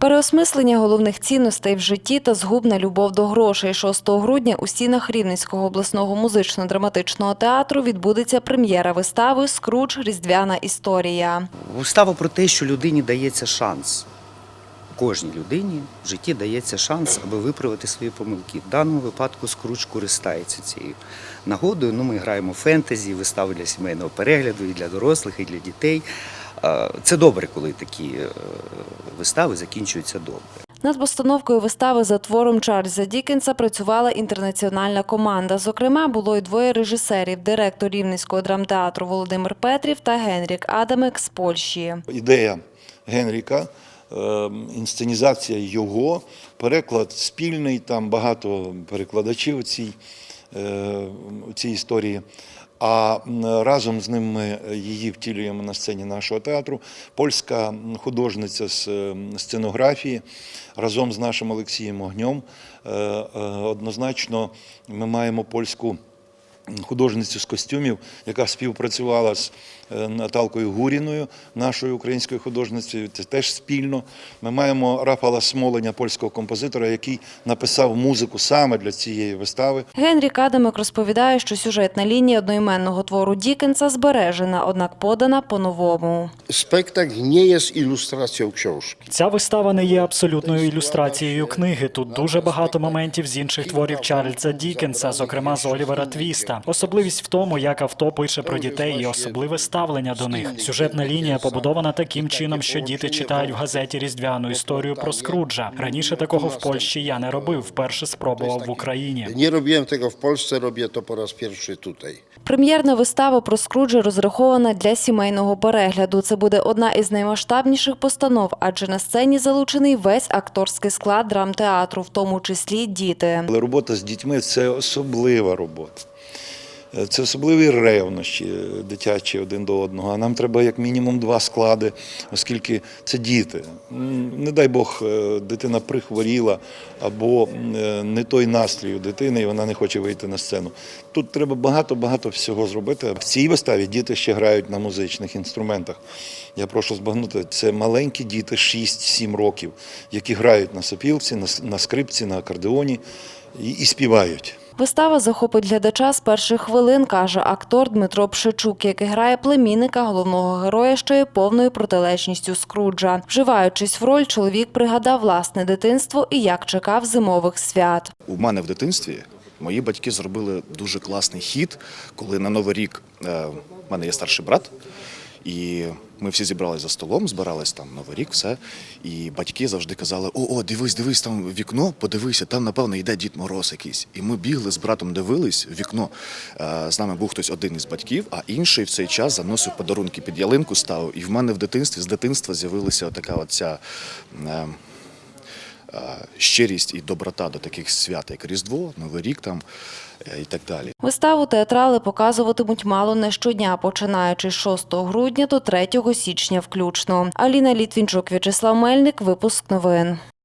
Переосмислення головних цінностей в житті та згубна любов до грошей 6 грудня у стінах Рівненського обласного музично-драматичного театру відбудеться прем'єра вистави Скрудж Різдвяна історія. Вистава про те, що людині дається шанс. Кожній людині в житті дається шанс, аби виправити свої помилки. В даному випадку Скруч користається цією нагодою. Ну, ми граємо фентезі, вистави для сімейного перегляду і для дорослих, і для дітей. Це добре, коли такі е, вистави закінчуються добре. Над постановкою вистави за твором Чарльза Дікенса працювала інтернаціональна команда. Зокрема, було й двоє режисерів: директор Рівненського драмтеатру Володимир Петрів та Генрік Адамек з Польщі. ідея Генріка, е, інсценізація його, переклад спільний, там багато перекладачів у цій, е, у цій історії. А разом з ним ми її втілюємо на сцені нашого театру. Польська художниця з е, сценографії разом з нашим Олексієм Огнем. Е, е, Однозначно ми маємо польську художницю з костюмів, яка співпрацювала з е, Наталкою Гуріною, нашою українською художницею. Це теж спільно. Ми маємо Рафала Смоленя, польського композитора, який написав музику саме для цієї вистави. Генрік Адамик розповідає, що сюжетна лінія одноіменного твору Дікенса збережена, однак подана по-новому. Spektakl nie jest ilustracją książki. Ця вистава не є абсолютною ілюстрацією книги. Тут дуже багато моментів з інших творів Чарльза Дікенса, зокрема з Олівера Твіста. Особливість в тому, як авто пише про дітей і особливе ставлення до них. Сюжетна лінія побудована таким чином, що діти читають в газеті різдвяну історію про Скруджа. Раніше такого в Польщі я не робив. Вперше спробував в Україні. Nie robiłem tego w Polsce, robię to po raz pierwszy tutaj. Прем'єрна вистава про Скруджа розрахована для сімейного перегляду. Це буде одна із наймасштабніших постанов, адже на сцені залучений весь акторський склад драмтеатру, в тому числі діти. Але робота з дітьми це особлива робота. Е, Це особливі ревнощі е, дитячі один до одного. А нам треба як мінімум два склади, оскільки це діти. Не дай Бог, е, дитина прихворіла або не той настрій у дитини, і вона не хоче вийти на сцену. Тут треба багато-багато всього зробити. В цій виставі діти ще грають на музичних інструментах. Я прошу збагнути, це маленькі діти 6-7 років, які грають на сопілці, на скрипці, на акордеоні і співають. Вистава захопить глядача з перших хвилин, каже актор Дмитро Пшичук, який грає племінника головного героя, що є повною протилежністю Скруджа. Вживаючись в роль, чоловік пригадав власне дитинство і як чекав зимових свят. У мене в дитинстві мої батьки зробили дуже класний хід, коли на Новий рік е, в мене є старший брат, і ми всі зібралися за столом, збирались там Новий рік, все. І батьки завжди казали: О, о, дивись, дивись там вікно, подивися, там, напевно, йде Дід Мороз якийсь. І ми бігли з братом, дивились в вікно. Е, З нами був хтось один із батьків, а інший в цей час заносив подарунки під ялинку, ставив. І в мене в дитинстві з дитинства з'явилася така оця. Е, щирість і доброта до таких свят, як Різдво, Новий рік там е, і так далі. Виставу театрали показуватимуть мало не щодня, починаючи з 6 грудня до 3 січня включно. Аліна Літвінчук, В'ячеслав Мельник, випуск новин.